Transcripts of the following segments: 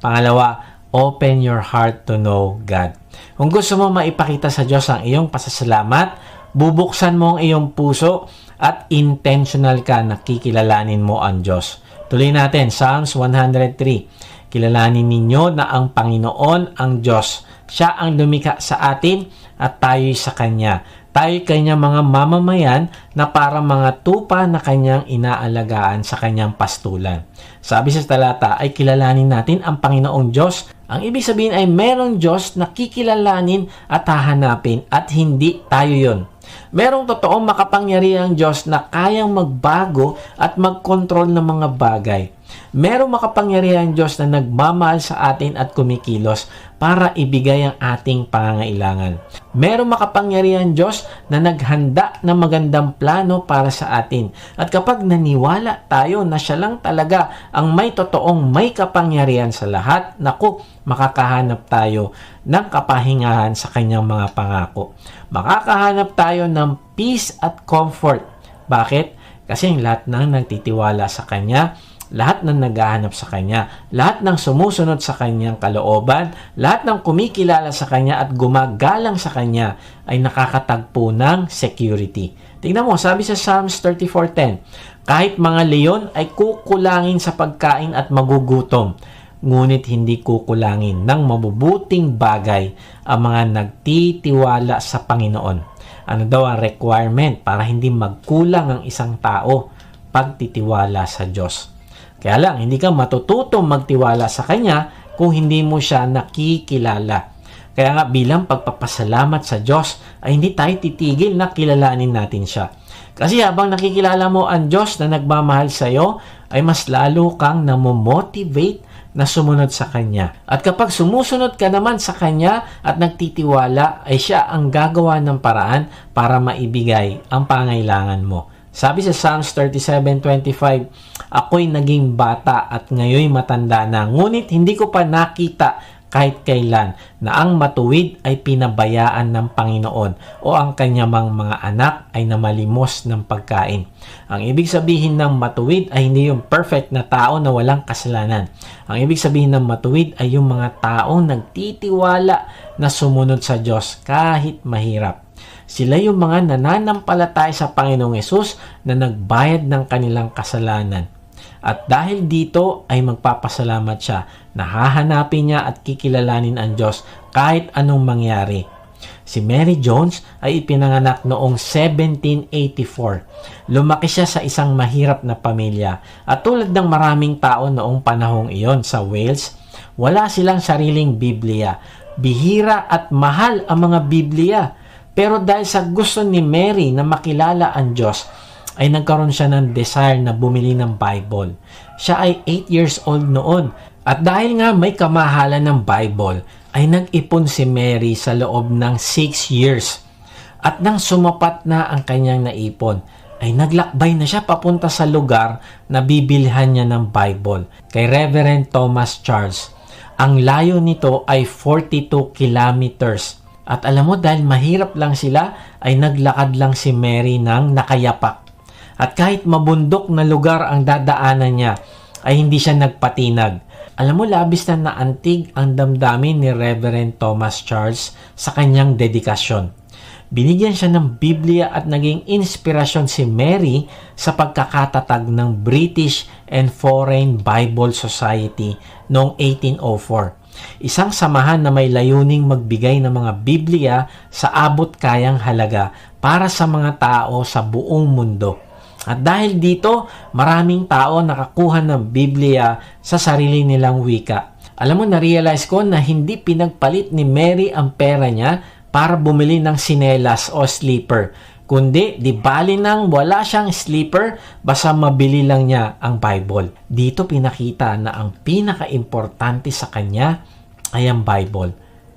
Pangalawa, open your heart to know God. Kung gusto mo maipakita sa Diyos ang iyong pasasalamat, bubuksan mo ang iyong puso at intentional ka na kikilalanin mo ang Diyos. Tuloy natin, Psalms 103. Kilalanin ninyo na ang Panginoon ang Diyos. Siya ang lumikha sa atin at tayo'y sa Kanya. Tayo'y Kanya mga mamamayan na para mga tupa na Kanyang inaalagaan sa Kanyang pastulan. Sabi sa talata ay kilalanin natin ang Panginoong Diyos. Ang ibig sabihin ay merong Diyos na kikilalanin at hahanapin at hindi tayo yon. Merong totoong makapangyarihang Diyos na kayang magbago at magkontrol ng mga bagay. Merong makapangyarihang Diyos na nagmamahal sa atin at kumikilos para ibigay ang ating pangangailangan. Merong makapangyarihang Diyos na naghanda ng magandang plano para sa atin. At kapag naniwala tayo na siya lang talaga ang may totoong may kapangyarihan sa lahat, naku, makakahanap tayo ng kapahingahan sa kanyang mga pangako. Makakahanap tayo ng peace at comfort. Bakit? Kasi lahat ng nagtitiwala sa Kanya, lahat ng naghahanap sa Kanya, lahat ng sumusunod sa Kanyang kalooban, lahat ng kumikilala sa Kanya at gumagalang sa Kanya ay nakakatagpo ng security. Tingnan mo, sabi sa Psalms 34.10, kahit mga leon ay kukulangin sa pagkain at magugutom, ngunit hindi kukulangin ng mabubuting bagay ang mga nagtitiwala sa Panginoon. Ano daw ang requirement para hindi magkulang ang isang tao pagtitiwala sa Diyos. Kaya lang, hindi ka matututong magtiwala sa Kanya kung hindi mo siya nakikilala. Kaya nga bilang pagpapasalamat sa Diyos ay hindi tayo titigil na kilalanin natin siya. Kasi habang nakikilala mo ang Diyos na nagmamahal sa iyo, ay mas lalo kang namomotivate na sumunod sa Kanya. At kapag sumusunod ka naman sa Kanya at nagtitiwala, ay siya ang gagawa ng paraan para maibigay ang pangailangan mo. Sabi sa Psalms 37.25, Ako'y naging bata at ngayon matanda na, ngunit hindi ko pa nakita kahit kailan na ang matuwid ay pinabayaan ng Panginoon o ang kanyamang mga anak ay namalimos ng pagkain. Ang ibig sabihin ng matuwid ay hindi yung perfect na tao na walang kasalanan. Ang ibig sabihin ng matuwid ay yung mga taong nagtitiwala na sumunod sa Diyos kahit mahirap. Sila yung mga nananampalatay sa Panginoong Yesus na nagbayad ng kanilang kasalanan. At dahil dito ay magpapasalamat siya na hahanapin niya at kikilalanin ang Diyos kahit anong mangyari. Si Mary Jones ay ipinanganak noong 1784. Lumaki siya sa isang mahirap na pamilya at tulad ng maraming tao noong panahong iyon sa Wales, wala silang sariling Biblia. Bihira at mahal ang mga Biblia. Pero dahil sa gusto ni Mary na makilala ang Diyos, ay nagkaroon siya ng desire na bumili ng Bible. Siya ay 8 years old noon. At dahil nga may kamahalan ng Bible, ay nag-ipon si Mary sa loob ng 6 years. At nang sumapat na ang kanyang naipon, ay naglakbay na siya papunta sa lugar na bibilhan niya ng Bible kay Reverend Thomas Charles. Ang layo nito ay 42 kilometers. At alam mo dahil mahirap lang sila ay naglakad lang si Mary ng nakayapak. At kahit mabundok na lugar ang dadaanan niya, ay hindi siya nagpatinag. Alam mo, labis na naantig ang damdamin ni Reverend Thomas Charles sa kanyang dedikasyon. Binigyan siya ng Biblia at naging inspirasyon si Mary sa pagkakatatag ng British and Foreign Bible Society noong 1804. Isang samahan na may layuning magbigay ng mga Biblia sa abot kayang halaga para sa mga tao sa buong mundo. At dahil dito, maraming tao nakakuha ng Biblia sa sarili nilang wika. Alam mo, na-realize ko na hindi pinagpalit ni Mary ang pera niya para bumili ng sinelas o sleeper. Kundi, di bali nang wala siyang sleeper, basta mabili lang niya ang Bible. Dito pinakita na ang pinaka-importante sa kanya ay ang Bible.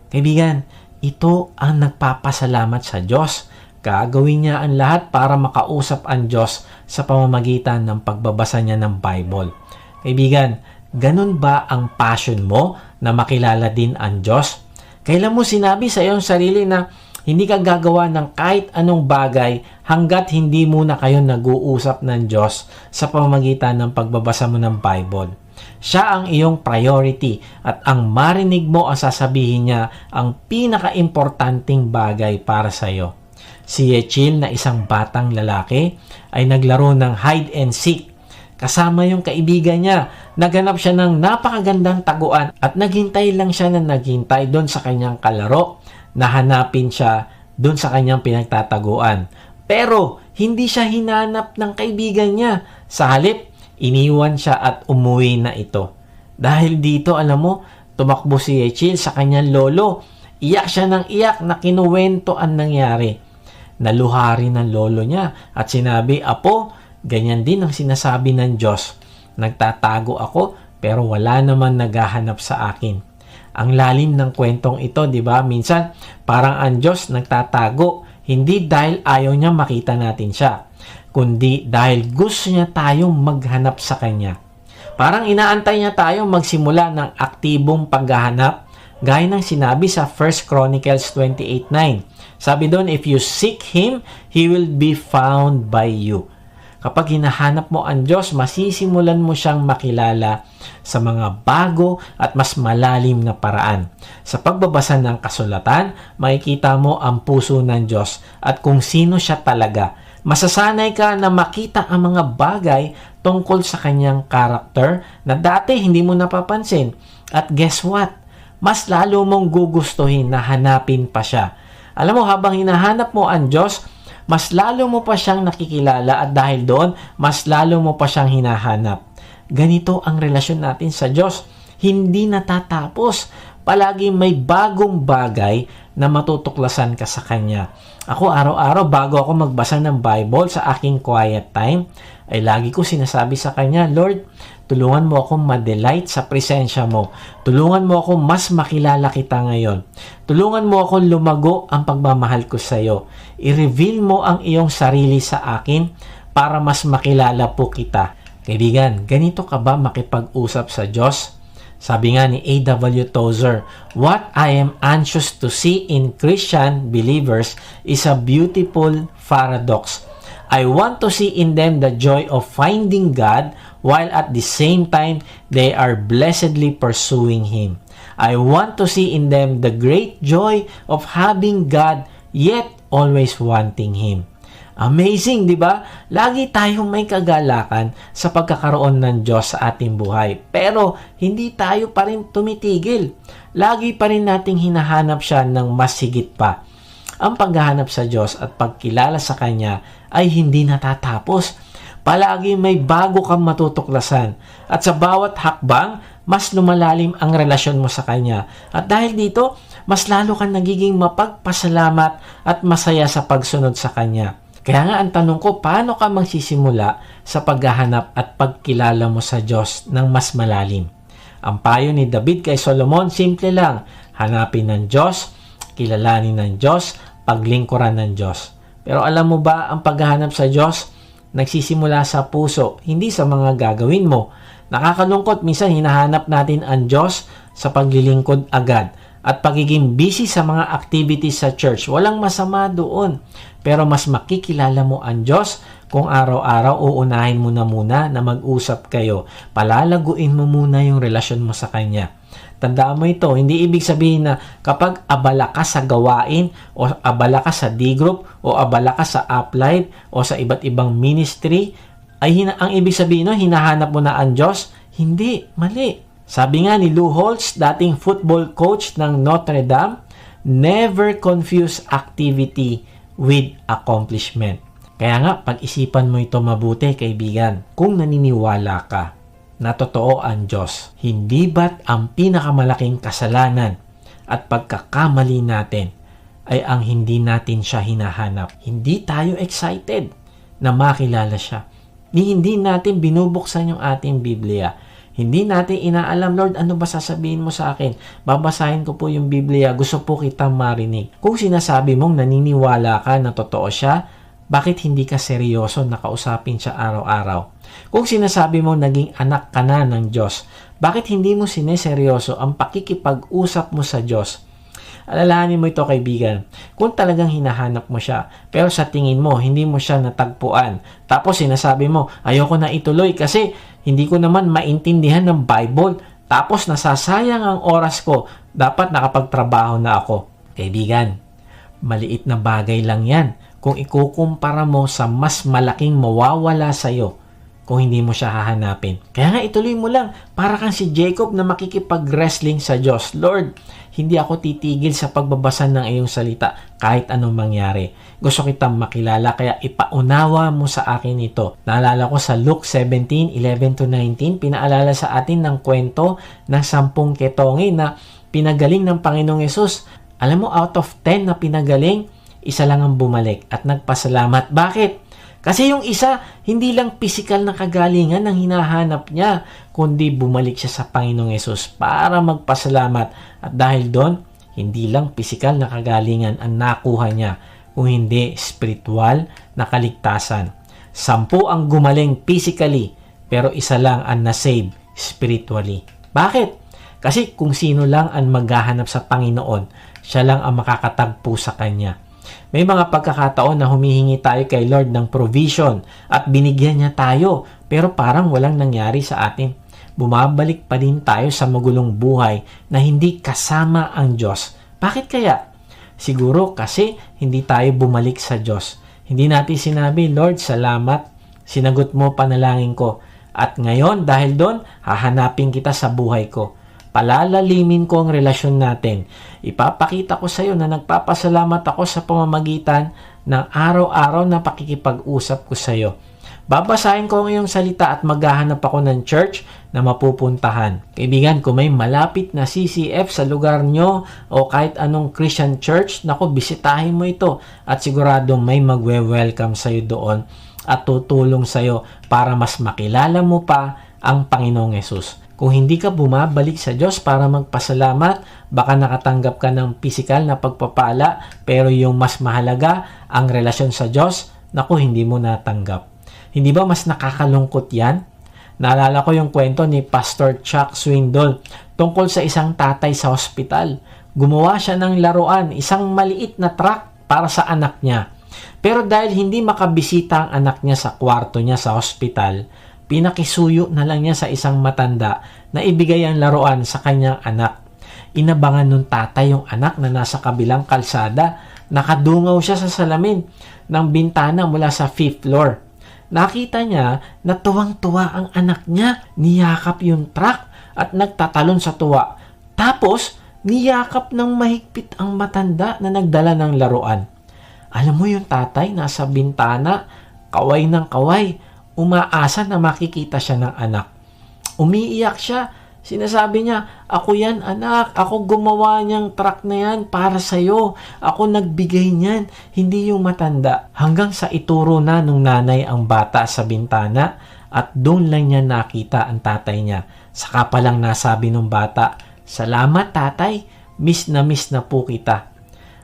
Kaibigan, ito ang nagpapasalamat sa Diyos Gagawin niya ang lahat para makausap ang Diyos sa pamamagitan ng pagbabasa niya ng Bible. Kaibigan, ganun ba ang passion mo na makilala din ang Diyos? Kailan mo sinabi sa iyong sarili na hindi ka gagawa ng kahit anong bagay hanggat hindi muna kayo nag-uusap ng Diyos sa pamamagitan ng pagbabasa mo ng Bible? Siya ang iyong priority at ang marinig mo ang sasabihin niya ang pinaka-importanting bagay para sa iyo. Si Echil na isang batang lalaki ay naglaro ng hide and seek kasama yung kaibigan niya. Naganap siya ng napakagandang taguan at naghintay lang siya na naghintay doon sa kanyang kalaro na hanapin siya doon sa kanyang pinagtataguan. Pero hindi siya hinanap ng kaibigan niya. Sa halip, iniwan siya at umuwi na ito. Dahil dito, alam mo, tumakbo si Echil sa kanyang lolo. Iyak siya ng iyak na kinuwento ang nangyari. Naluhari ng lolo niya at sinabi, Apo, Ganyan din ang sinasabi ng Diyos. Nagtatago ako pero wala naman naghahanap sa akin. Ang lalim ng kwentong ito, di ba? Minsan, parang ang Diyos nagtatago, hindi dahil ayaw niya makita natin siya, kundi dahil gusto niya tayong maghanap sa Kanya. Parang inaantay niya tayong magsimula ng aktibong paghahanap, gaya ng sinabi sa 1 Chronicles 28.9. Sabi doon, if you seek Him, He will be found by you. Kapag hinahanap mo ang Diyos, masisimulan mo siyang makilala sa mga bago at mas malalim na paraan. Sa pagbabasa ng kasulatan, makikita mo ang puso ng Diyos at kung sino siya talaga. Masasanay ka na makita ang mga bagay tungkol sa kanyang karakter na dati hindi mo napapansin. At guess what? Mas lalo mong gugustuhin na hanapin pa siya. Alam mo, habang hinahanap mo ang Diyos, mas lalo mo pa siyang nakikilala at dahil doon, mas lalo mo pa siyang hinahanap. Ganito ang relasyon natin sa Diyos. Hindi natatapos. Palagi may bagong bagay na matutuklasan ka sa Kanya. Ako araw-araw bago ako magbasa ng Bible sa aking quiet time, ay lagi ko sinasabi sa Kanya, Lord, tulungan mo akong madelight sa presensya mo. Tulungan mo ako mas makilala kita ngayon. Tulungan mo ako lumago ang pagmamahal ko sa iyo. I-reveal mo ang iyong sarili sa akin para mas makilala po kita. Kaibigan, ganito ka ba makipag-usap sa Diyos? Sabi nga ni A.W. Tozer, What I am anxious to see in Christian believers is a beautiful paradox. I want to see in them the joy of finding God while at the same time they are blessedly pursuing Him. I want to see in them the great joy of having God yet always wanting Him. Amazing, di ba? Lagi tayong may kagalakan sa pagkakaroon ng Diyos sa ating buhay. Pero hindi tayo pa rin tumitigil. Lagi pa rin nating hinahanap siya ng mas higit pa. Ang paghahanap sa Diyos at pagkilala sa Kanya ay hindi natatapos. Palagi may bago kang matutuklasan. At sa bawat hakbang, mas lumalalim ang relasyon mo sa Kanya. At dahil dito, mas lalo kang nagiging mapagpasalamat at masaya sa pagsunod sa Kanya. Kaya nga ang tanong ko, paano ka magsisimula sa paghahanap at pagkilala mo sa Diyos ng mas malalim? Ang payo ni David kay Solomon, simple lang. Hanapin ng Diyos, kilalanin ng Diyos, paglingkuran ng Diyos. Pero alam mo ba, ang paghahanap sa Diyos, nagsisimula sa puso, hindi sa mga gagawin mo. Nakakalungkot, minsan hinahanap natin ang Diyos sa paglilingkod agad at pagiging busy sa mga activities sa church. Walang masama doon. Pero mas makikilala mo ang Diyos kung araw-araw uunahin mo na muna na mag-usap kayo. Palalaguin mo muna yung relasyon mo sa Kanya. Tandaan mo ito, hindi ibig sabihin na kapag abala ka sa gawain o abala ka sa D-group o abala ka sa uplife o sa iba't ibang ministry, ay hina- ang ibig sabihin no, hinahanap mo na ang Diyos? Hindi, mali. Sabi nga ni Lou Holtz, dating football coach ng Notre Dame, never confuse activity with accomplishment. Kaya nga, pag-isipan mo ito mabuti, kaibigan, kung naniniwala ka na totoo ang Diyos. Hindi ba't ang pinakamalaking kasalanan at pagkakamali natin ay ang hindi natin siya hinahanap? Hindi tayo excited na makilala siya. Ni hindi natin binubuksan yung ating Biblia hindi natin inaalam, Lord, ano ba sasabihin mo sa akin? Babasahin ko po yung Biblia, gusto po kitang marinig. Kung sinasabi mong naniniwala ka na totoo siya, bakit hindi ka seryoso na kausapin siya araw-araw? Kung sinasabi mo naging anak ka na ng Diyos, bakit hindi mo sineseryoso ang pakikipag-usap mo sa Diyos? Alalahanin mo ito kaibigan. Kung talagang hinahanap mo siya, pero sa tingin mo, hindi mo siya natagpuan. Tapos sinasabi mo, ayoko na ituloy kasi Hindi ko naman maintindihan ng Bible. Tapos nasasayang ang oras ko. Dapat nakapagtrabaho na ako. Kaibigan, maliit na bagay lang yan kung ikukumpara mo sa mas malaking mawawala sa'yo kung hindi mo siya hahanapin. Kaya nga ituloy mo lang, para kang si Jacob na makikipag-wrestling sa Diyos. Lord, hindi ako titigil sa pagbabasa ng iyong salita kahit anong mangyari. Gusto kitang makilala kaya ipaunawa mo sa akin ito. Naalala ko sa Luke 17, 11 to 19, pinaalala sa atin ng kwento ng sampung ketongi na pinagaling ng Panginoong Yesus. Alam mo, out of 10 na pinagaling, isa lang ang bumalik at nagpasalamat. Bakit? Kasi yung isa, hindi lang physical na kagalingan ang hinahanap niya, kundi bumalik siya sa Panginoong Yesus para magpasalamat. At dahil doon, hindi lang physical na kagalingan ang nakuha niya, kung hindi spiritual na kaligtasan. Sampu ang gumaling physically, pero isa lang ang nasave spiritually. Bakit? Kasi kung sino lang ang maghahanap sa Panginoon, siya lang ang makakatagpo sa Kanya. May mga pagkakataon na humihingi tayo kay Lord ng provision at binigyan niya tayo pero parang walang nangyari sa atin. Bumabalik pa din tayo sa magulong buhay na hindi kasama ang Diyos. Bakit kaya? Siguro kasi hindi tayo bumalik sa Diyos. Hindi natin sinabi, Lord, salamat. Sinagot mo panalangin ko. At ngayon, dahil doon, hahanapin kita sa buhay ko palalalimin ko ang relasyon natin. Ipapakita ko sa iyo na nagpapasalamat ako sa pamamagitan ng araw-araw na pakikipag-usap ko sa iyo. Babasahin ko ang iyong salita at maghahanap ako ng church na mapupuntahan. Kaibigan, kung may malapit na CCF sa lugar nyo o kahit anong Christian church, naku, bisitahin mo ito at sigurado may magwe-welcome sa iyo doon at tutulong sa iyo para mas makilala mo pa ang Panginoong Yesus. Kung hindi ka bumabalik sa Diyos para magpasalamat, baka nakatanggap ka ng pisikal na pagpapala, pero yung mas mahalaga, ang relasyon sa Diyos, naku, hindi mo natanggap. Hindi ba mas nakakalungkot yan? Naalala ko yung kwento ni Pastor Chuck Swindoll tungkol sa isang tatay sa ospital. Gumawa siya ng laruan, isang maliit na truck para sa anak niya. Pero dahil hindi makabisita ang anak niya sa kwarto niya sa ospital, pinakisuyo na lang niya sa isang matanda na ibigay ang laruan sa kanyang anak. Inabangan nung tatay yung anak na nasa kabilang kalsada. Nakadungaw siya sa salamin ng bintana mula sa fifth floor. Nakita niya na tuwang-tuwa ang anak niya. Niyakap yung truck at nagtatalon sa tuwa. Tapos, niyakap ng mahigpit ang matanda na nagdala ng laruan. Alam mo yung tatay nasa bintana, kaway ng kaway, umaasa na makikita siya ng anak. Umiiyak siya. Sinasabi niya, ako yan anak, ako gumawa niyang truck na yan para sa'yo. Ako nagbigay niyan, hindi yung matanda. Hanggang sa ituro na nung nanay ang bata sa bintana at doon lang niya nakita ang tatay niya. Saka pa lang nasabi ng bata, Salamat tatay, miss na miss na po kita.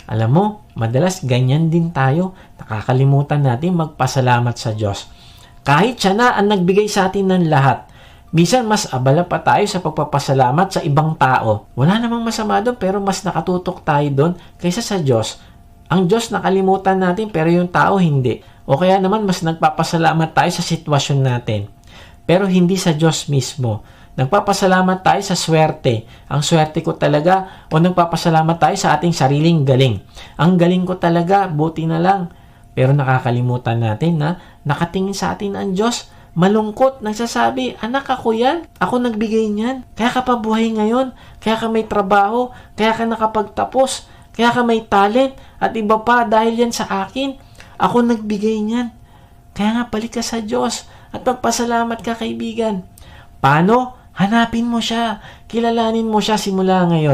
Alam mo, madalas ganyan din tayo. Nakakalimutan natin magpasalamat sa Diyos. Kahit siya na ang nagbigay sa atin ng lahat. Minsan mas abala pa tayo sa pagpapasalamat sa ibang tao. Wala namang masama doon pero mas nakatutok tayo doon kaysa sa Diyos. Ang Diyos nakalimutan natin pero yung tao hindi. O kaya naman mas nagpapasalamat tayo sa sitwasyon natin. Pero hindi sa Diyos mismo. Nagpapasalamat tayo sa swerte. Ang swerte ko talaga o nagpapasalamat tayo sa ating sariling galing. Ang galing ko talaga, buti na lang. Pero nakakalimutan natin na nakatingin sa atin ang Diyos. Malungkot, nagsasabi, anak ako yan. Ako nagbigay niyan. Kaya ka pa buhay ngayon. Kaya ka may trabaho. Kaya ka nakapagtapos. Kaya ka may talent. At iba pa dahil yan sa akin. Ako nagbigay niyan. Kaya nga balik ka sa Diyos. At magpasalamat ka kaibigan. Paano? Hanapin mo siya. Kilalanin mo siya simula ngayon.